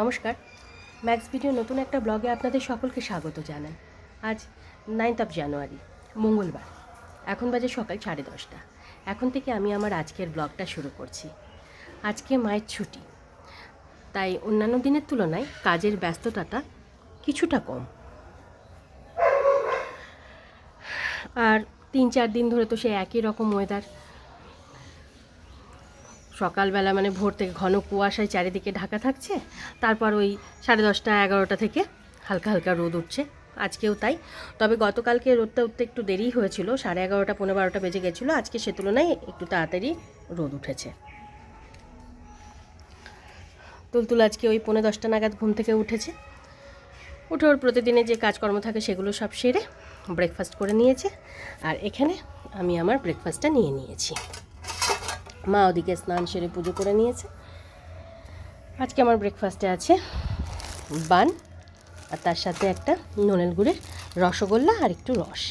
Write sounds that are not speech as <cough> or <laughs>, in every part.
নমস্কার। Max video নতুন একটা ব্লগে আপনাদের সকলকে স্বাগত জানাই। আজ নাইন্থ অফ জানুয়ারি মঙ্গলবার। এখন বাজে সকাল সাড়ে দশটা। এখন থেকে আমি আমার আজকের ব্লগটা শুরু করছি। আজকে মায়ের ছুটি। তাই অন্যান্য দিনের তুলনায় কাজের ব্যস্ততাটা কিছুটা কম। আর তিন চার দিন ধরে তো সে একই রকম ওয়েদার সকালবেলা মানে ভোর থেকে ঘন কুয়াশায় চারিদিকে ঢাকা থাকছে। তারপর ওই সাড়ে দশটা, এগারোটা থেকে হালকা হালকা রোদ উঠছে। আজকেও তাই। তবে গতকালকে রোদটা উঠতে একটু দেরি হয়েছিল। সাড়ে এগারোটা পনেরো বারোটা বেজে গেছিল। আজকে সে তুলনায় একটু তাড়াতাড়ি রোদ উঠেছে। তুলতুল আজকে ওই পনেরো দশটা নাগাদ ঘুম থেকে উঠেছে। উঠে ওর প্রতিদিনের যে কাজকর্ম থাকে সেগুলো সব সেরে ব্রেকফাস্ট করে নিয়েছে। আর এখানে আমি আমার ব্রেকফাস্টটা নিয়ে নিয়েছি। মা ওদিকে স্নান সেরে পুজো করে নিয়েছে। আজকে আমার ব্রেকফাস্টে আছে বান আর তার সাথে একটা ননেল গুড়ের রসগোল্লা আর একটু রস।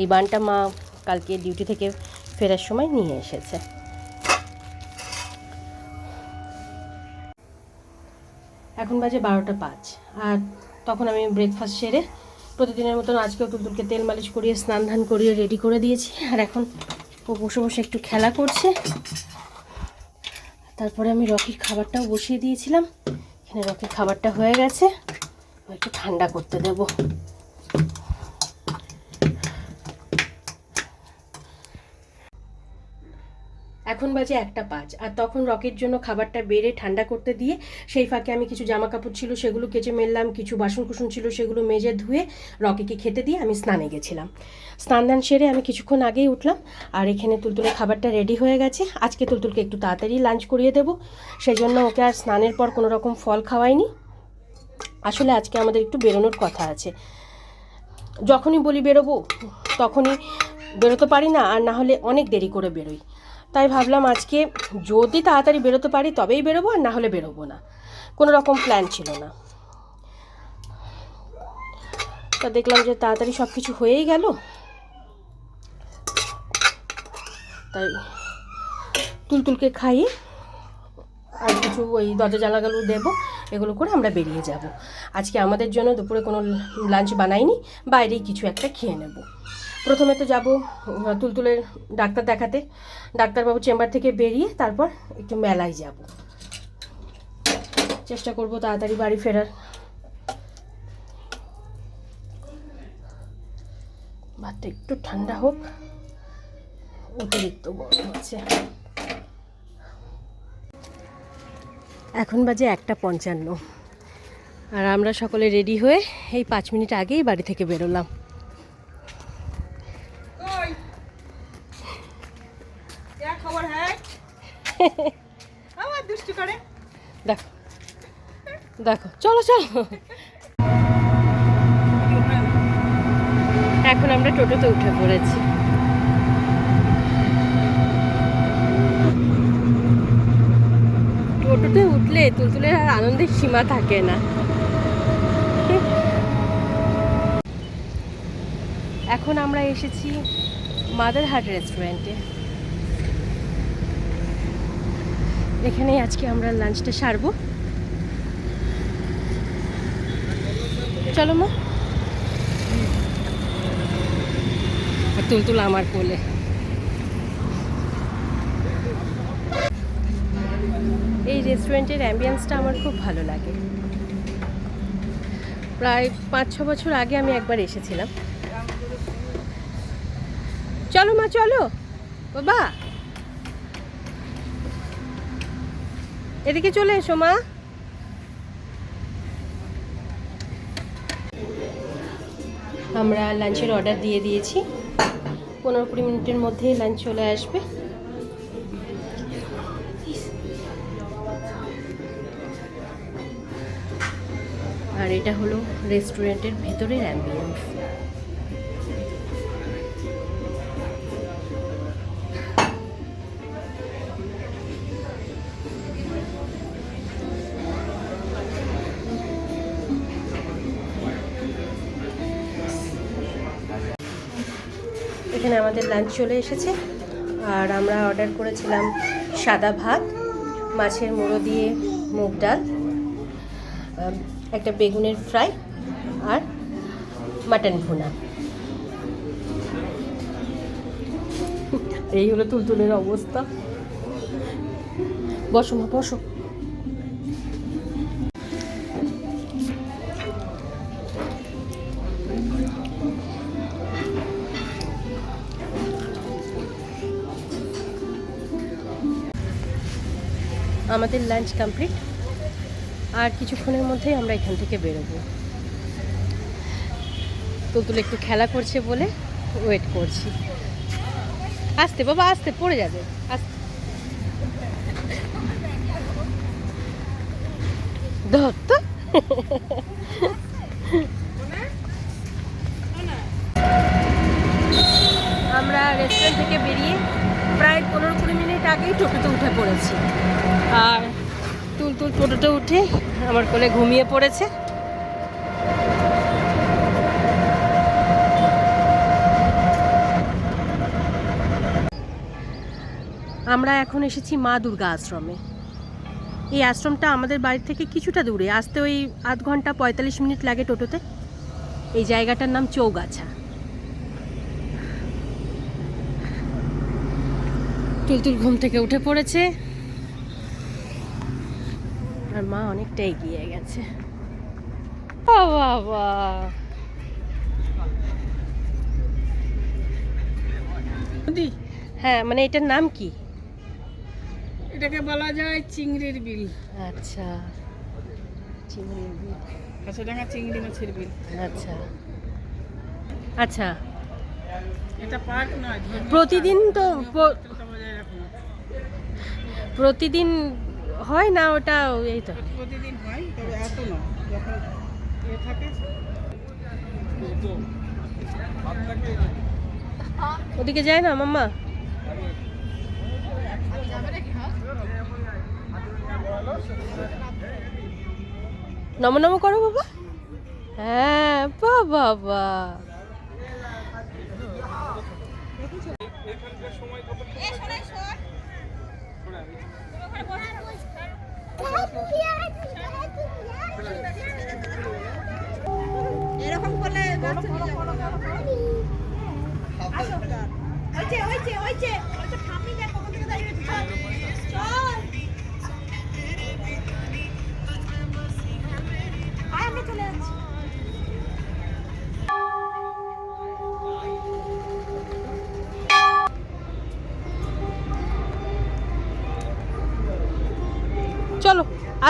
এই বানটা মা কালকে ডিউটি থেকে ফেরার সময় নিয়ে এসেছে। এখন বাজে বারোটা পাঁচ আর তখন আমি ব্রেকফাস্ট সেরে প্রতিদিনের মতন আজকেও টুলটুলকে তেল মালিশ করিয়ে স্নান ধান করিয়ে রেডি করে দিয়েছি। আর এখন ও বসে বসে একটু খেলা করছে। তারপরে আমি রকির খাবারটাও বসিয়ে দিয়েছিলাম। এখানে রকির খাবারটা হয়ে গেছে। একটু ঠান্ডা করতে দেবো। এখন বাজে একটা পাঁচ। আর তখন রকের জন্য খাবারটা বেড়ে ঠান্ডা করতে দিয়ে সেই ফাঁকে আমি কিছু জামা কাপড় ছিল সেগুলো কেচে মেললাম, কিছু বাসন কুসন ছিল সেগুলো মেজে ধুয়ে রকিকে খেতে দিয়ে আমি স্নানে গেছিলাম। স্নান দান সেরে আমি কিছুক্ষণ আগেই উঠলাম আর এখানে তুলতুলের খাবারটা রেডি হয়ে গেছে। আজকে তুলতুলকে একটু তাড়াতাড়ি লাঞ্চ করিয়ে দেবো। সেই জন্য ওকে আর স্নানের পর কোনো রকম ফল খাওয়াইনি। আসলে আজকে আমাদের একটু বেরোনোর কথা আছে। যখনই বলি বেরোবো, তখনই বেরোতে পারি না আর না হলে অনেক দেরি করে বেরোই। তাই ভাবলাম আজকে যদি তাড়াতাড়ি বেরোতে পারি তবেই বেরোবো আর না হলে বেরোবো না। কোনো রকম প্ল্যান ছিল না। তা দেখলাম যে তাড়াতাড়ি সব কিছু হয়েই গেল। তাই তুলতুলকে খাইয়ে আর কিছু ওই দরজা জানালাগুলো দেবো, এগুলো করে আমরা বেরিয়ে যাব। আজকে আমাদের জন্য দুপুরে কোনো লাঞ্চ বানাইনি, বাইরেই কিছু একটা খেয়ে নেব। প্রথমে তো যাব তুলতুলের ডাক্তার দেখাতে। ডাক্তারবাবু চেম্বার থেকে বেরিয়ে তারপর একটু মেলায় যাব। চেষ্টা করব তাড়াতাড়ি বাড়ি ফেরার। ভাতটা একটু ঠান্ডা হোক, অতিরিক্ত গরম হচ্ছে এখন বাজে একটা পঞ্চান্ন। আর আমরা সকলে রেডি হয়ে এই পাঁচ মিনিট আগেই বাড়ি থেকে বেরোলাম। <laughs> দেখো। দেখো। চলো চলো। এখন আমরা টোটোতে উঠে পড়েছি। টোটোতে উঠলে তুলতুলের আর আনন্দের সীমা থাকে না। এখন আমরা এসেছি মাদারহাট রেস্টুরেন্টে। এখানেই আজকে আমরা লাঞ্চটা সারবো। চলো মা। তুলতুল আমার কোলে। এই রেস্টুরেন্টের অ্যাম্বিয়েন্সটা আমার খুব ভালো লাগে। প্রায় পাঁচ ছ বছর আগে আমি একবার এসেছিলাম। চলো মা, চলো। বাবা এদিকে চলে এসো, মা। আমরা লাঞ্চের অর্ডার দিয়ে দিয়েছি। পনেরো কুড়ি মিনিটের মধ্যেই লাঞ্চ চলে আসবে। আর এটা হলো রেস্টুরেন্টের ভেতরের অ্যাম্বিয়েন্স এখানে আমাদের লাঞ্চ চলে এসেছে। আর আমরা অর্ডার করেছিলাম সাদা ভাত, মাছের মুড়ো দিয়ে মুগ ডাল একটা বেগুনের ফ্রাই আর মাটন ভুনা। এই হলো তুলতুলের অবস্থা। বসো মা, বসো। আমাদের লাঞ্চ কমপ্লিট আর কিছুক্ষণের মধ্যেই আমরা এখান থেকে বেরোবো। তুলতুল একটু খেলা করছে বলে ওয়েট করছি। আসতে বাবা, আসতে, পড়ে যাবে। আসতে। আমরা রেস্টুরেন্ট থেকে বেরিয়ে প্রায় পনেরো কুড়ি মিনিট আগেই টোটোতে উঠে পড়েছি। আর তুলতুল টোটোতে উঠে আমার কোলে ঘুমিয়ে পড়েছে। আমরা এখন এসেছি মা দুর্গা আশ্রমে। এই আশ্রমটা আমাদের বাড়ি থেকে কিছুটা দূরে, আসতে ওই আধ ঘণ্টা পঁয়তাল্লিশ মিনিট লাগে টোটোতে। এই জায়গাটার নাম চৌগাছা। তুলতুল ঘুম থেকে উঠে পড়েছে। আর মা অনেকটা এগিয়ে গেছে। ও বাবা। হ্যাঁ মানে এটার নাম কি? এটাকে বলা যায় চিংড়ির বিল। আচ্ছা। চিংড়ির বিল। চিংড়ি মাছের বিল। আচ্ছা। আচ্ছা। এটা পার্ক নয় প্রতিদিন তো প্রতিদিন হয় না ওটা এই তো? প্রতিদিন হয় তবে এত নয় যখন এ থাকে। ওদিকে যায় না মাম্মা? নম নম করো বাবা। হ্যাঁ বা বাবা। এরকম করলে হয়েছে হয়েছে হয়েছে। হয়েছে ঠাম্মি দেখ কখন থেকে দাঁড়িয়ে চল।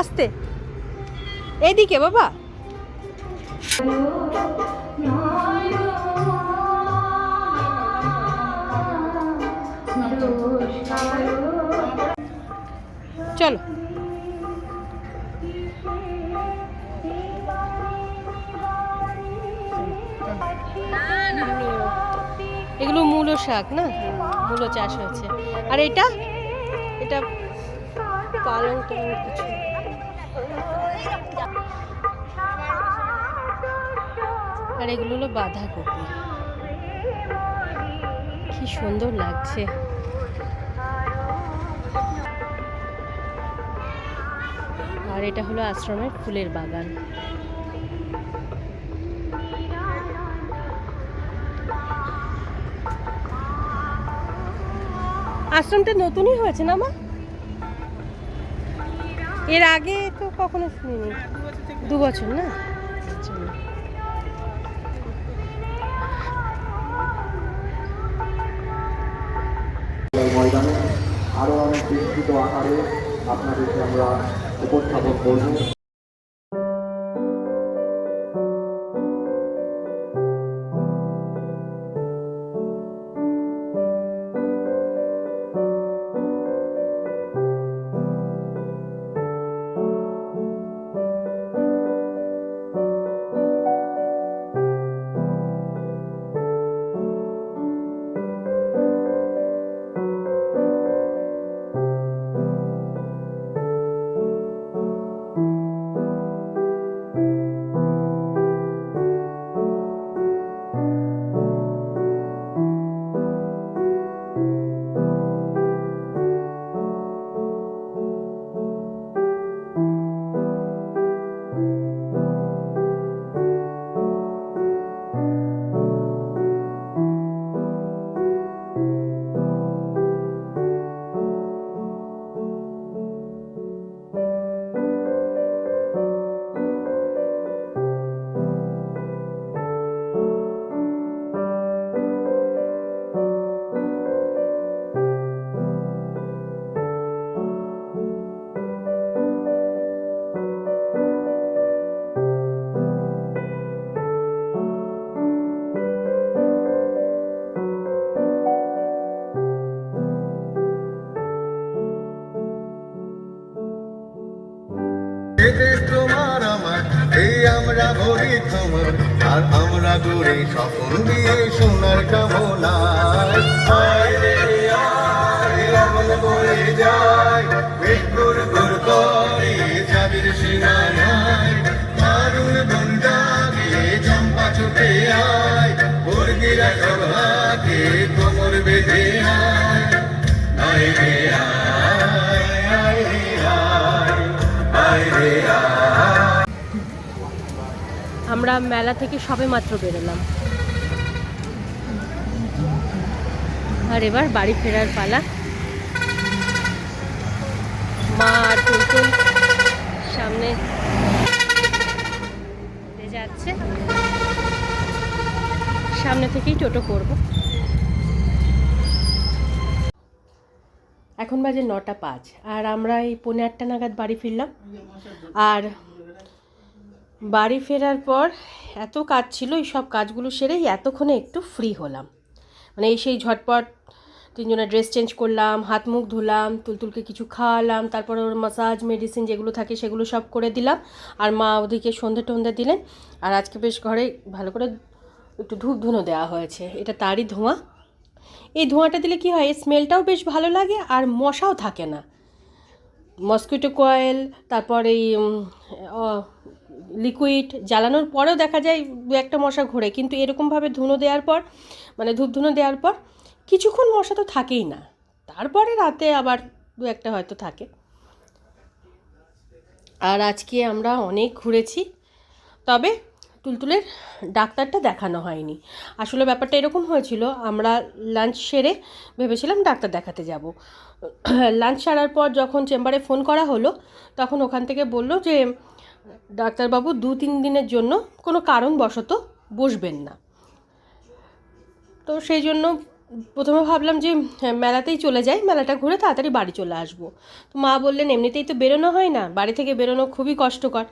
আসতে। এইদিকে বাবা। চলো। এগুলো মূলো শাক না? মূলো চাষ হয়েছে। আর এটা? এটা পালং কিছু। আর এগুলো হলো বাঁধাকপি। কি সুন্দর লাগছে। আর এটা হলো আশ্রমের ফুলের বাগান। আশ্রমটা নতুনই হয়েছে না, মা? এর আগে তো কখনো শুনিনি দু বছর না। ময়দানে আরও অনেক বিস্তৃত আকারে আপনাদেরকে আমরা উপস্থাপন করব আমরা দূরে সকল দিয়ে সোনার কামনা আয় রে আয় লগন বয়ে যায় আমরা মেলা থেকে সবে মাত্র বেরোলাম। আর এবার বাড়ি ফেরার পালা। মা আর টুলটুল সামনে যাচ্ছে। সামনে থেকেই টোটো করব। এখন বাজে নটা পাঁচ, আর আমরা এই পৌনে আটটা নাগাদ বাড়ি ফিরলাম। আর বাড়ি ফেরার পর এত কাজ ছিল, এই সব কাজগুলো সেরেই এতক্ষণে একটু ফ্রি হলাম। মানে এই সেই ঝটপট তিনজনের ড্রেস চেঞ্জ করলাম, হাত মুখ ধুলাম, তুলতুলকে কিছু খাওয়ালাম, তারপরে ওর মাসাজ মেডিসিন যেগুলো থাকে সেগুলো সব করে দিলাম। আর মা ওদিকে সন্ধে টন্ধে দিলেন। আর আজকে বেশ ঘরে ভালো করে একটু ধূপ ধুনো দেওয়া হয়েছে। এটা তারই ধোঁয়া। এই ধোঁয়াটা দিলে কি হয় স্মেলটাও বেশ ভালো লাগে আর মশাও থাকে না। মসকিটো কয়েল, তারপর এই লিকুইড জ্বালানোর পরেও দেখা যায় দু একটা মশা ঘোরে, কিন্তু এরকমভাবে ধুনো দেওয়ার পর মানে ধূপ ধুনো দেওয়ার পর কিছুক্ষণ মশা তো থাকেই না। তারপরে রাতে আবার দু একটা হয়তো থাকে। আর আজকে আমরা অনেক ঘুরেছি, তবে তুলতুলের ডাক্তারটা দেখানো হয়নি। আসলে ব্যাপারটা এরকম হয়েছিল, আমরা লাঞ্চ সেরে ভেবেছিলাম ডাক্তার দেখাতে যাব। <clears throat> লাঞ্চ সারার পর যখন চেম্বারে ফোন করা হলো, তখন ওখান থেকে বলল যে ডাক্তারবাবু দু তিন দিনের জন্য কোনো কারণবশত বসবেন না। তো সেই জন্য প্রথমে ভাবলাম যে হ্যাঁ, মেলাতেই চলে যাই মেলাটা ঘুরে তাড়াতাড়ি বাড়ি চলে আসব। তো মা বললেন এমনিতেই তো বেরোনো হয় না বাড়ি থেকে বেরোনো খুবই কষ্টকর।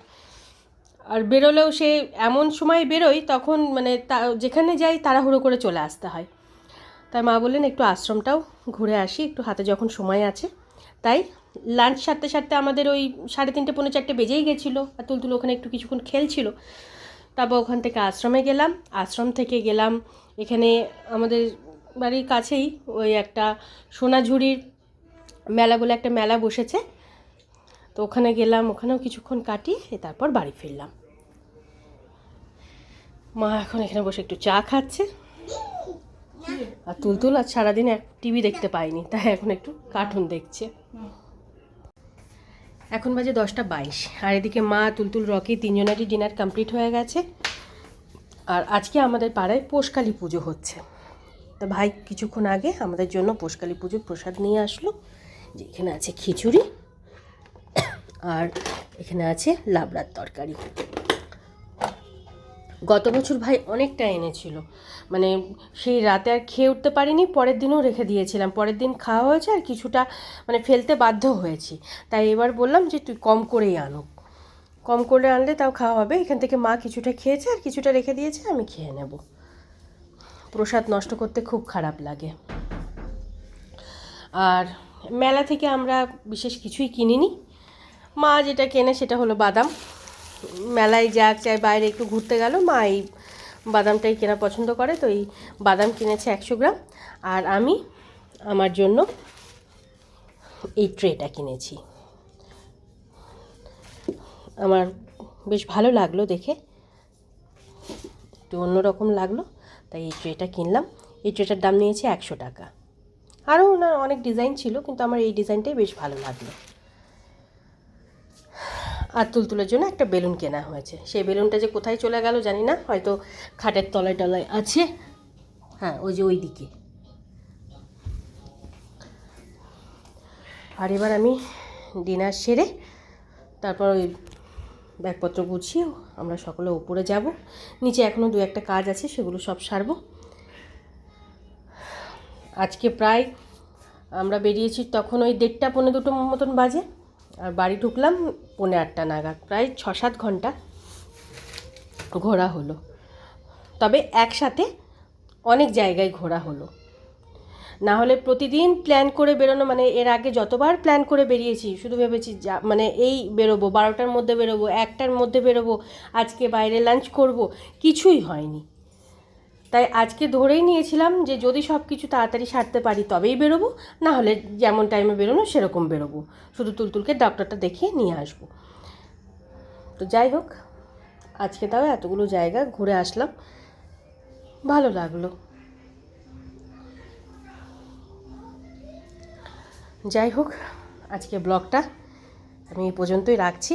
আর বেরোলেও সে এমন সময় বেরোয় তখন মানে তা যেখানে যাই তাড়াহুড়ো করে চলে আসতে হয়। তাই মা বললেন একটু আশ্রমটাও ঘুরে আসি একটু হাতে যখন সময় আছে তাই লাঞ্চ সারতে সারতে আমাদের ওই সাড়ে তিনটে, পৌনে চারটে বেজেই গেছিল। আর তুলতুল ওখানে একটু কিছুক্ষণ খেলছিল। তারপর ওখান থেকে আশ্রমে গেলাম। আশ্রম থেকে গেলাম। এখানে আমাদের বাড়ির কাছেই ওই একটা সোনাঝুরির মেলা বলে একটা মেলা বসেছে। তো ওখানে গেলাম, ওখানেও কিছুক্ষণ কাটিয়ে তারপর বাড়ি ফিরলাম। মা এখন এখানে বসে একটু চা খাচ্ছে। আর তুলতুল আর সারাদিন টিভি দেখতে পাইনি তাই এখন একটু কার্টুন দেখছে। এখন বাজে দশটা বাইশ। আর এদিকে মা তুলতুল রকি তিনজনেরই ডিনার কমপ্লিট হয়ে গেছে। আর আজকে আমাদের পাড়ায় পোষকালী পুজো হচ্ছে। তো ভাই, কিছুক্ষণ আগে আমাদের জন্য পোষকালী পুজোর প্রসাদ নিয়ে আসলো। যে এখানে আছে খিচুড়ি আর এখানে আছে লাবড়ার তরকারি। গত বছর ভাই অনেকটা এনেছিল। মানে সেই রাতে আর খেয়ে উঠতে পারিনি, পরের দিনও রেখে দিয়েছিলাম। পরের দিন খাওয়া হয়েছে আর কিছুটা মানে ফেলতে বাধ্য হয়েছি। তাই এবার বললাম যে তুই কম করেই আনো কম করে আনলে তাও খাওয়া হবে। এখান থেকে মা কিছুটা খেয়েছে আর কিছুটা রেখে দিয়েছে, আমি খেয়ে নেব। প্রসাদ নষ্ট করতে খুব খারাপ লাগে। আর মেলা থেকে আমরা বিশেষ কিছুই কিনিনি। মা যেটা কেনে সেটা হলো বাদাম। মেলায় যাক, চাই বাইরে একটু ঘুরতে গেল। মা এই বাদামটাই কেনা পছন্দ করে, তো এই বাদাম কিনেছে একশো গ্রাম। আর আমি আমার জন্য এই ট্রেটা কিনেছি। আমার বেশ ভালো লাগল দেখে। একটু অন্যরকম লাগল, তাই এই ট্রেটা কিনলাম। এই ট্রেটার দাম নিয়েছে একশো টাকা। আরও ওনার অনেক ডিজাইন ছিল, কিন্তু আমার এই ডিজাইনটাই বেশ ভালো লাগল। আর তুলতুলের জন্য একটা বেলুন কেনা হয়েছে। সেই বেলুনটা যে কোথায় চলে গেল জানি না, হয়তো খাটের তলায় টলায় আছে। হ্যাঁ ওই যে ওই দিকে আর এবার আমি ডিনার সেরে তারপর ওই ব্যাগপত্র গুছিয়ে আমরা সকলে উপরে যাব। নিচে এখনও দু একটা কাজ আছে, সেগুলো সব সারবো। আজকে প্রায় আমরা বেরিয়েছি তখন ওই দেড়টা পৌনে দুটো মতন বাজে। আর বাড়ি ঢুকলাম পৌনে আটটা নাগাদ, প্রায় ছ সাত ঘণ্টা ঘোরা হলো। তবে একসাথে অনেক জায়গায় ঘোরা হলো। না হলে প্রতিদিন প্ল্যান করে বেরোনো মানে এর আগে যতবার প্ল্যান করে বেরিয়েছি, শুধু ভেবেছি যা মানে এই বেরোবো, বারোটার মধ্যে বেরোবো, একটার মধ্যে বেরোবো, আজকে বাইরে লাঞ্চ করব, কিছুই হয়নি। তাই আজকে ধরেই নিয়েছিলাম যে যদি সব কিছু তাড়াতাড়ি সারতে পারি তবেই বেরোবো, না হলে যেমন টাইমে বেরোনো সেরকম বেরোবো। শুধু তুলতুলকে ডক্টরটা দেখিয়ে নিয়ে আসব। তো যাই হোক, আজকে তাও এতগুলো জায়গা ঘুরে আসলাম। ভালো লাগল। যাই হোক, আজকে ব্লগটা আমি এই পর্যন্তই রাখছি।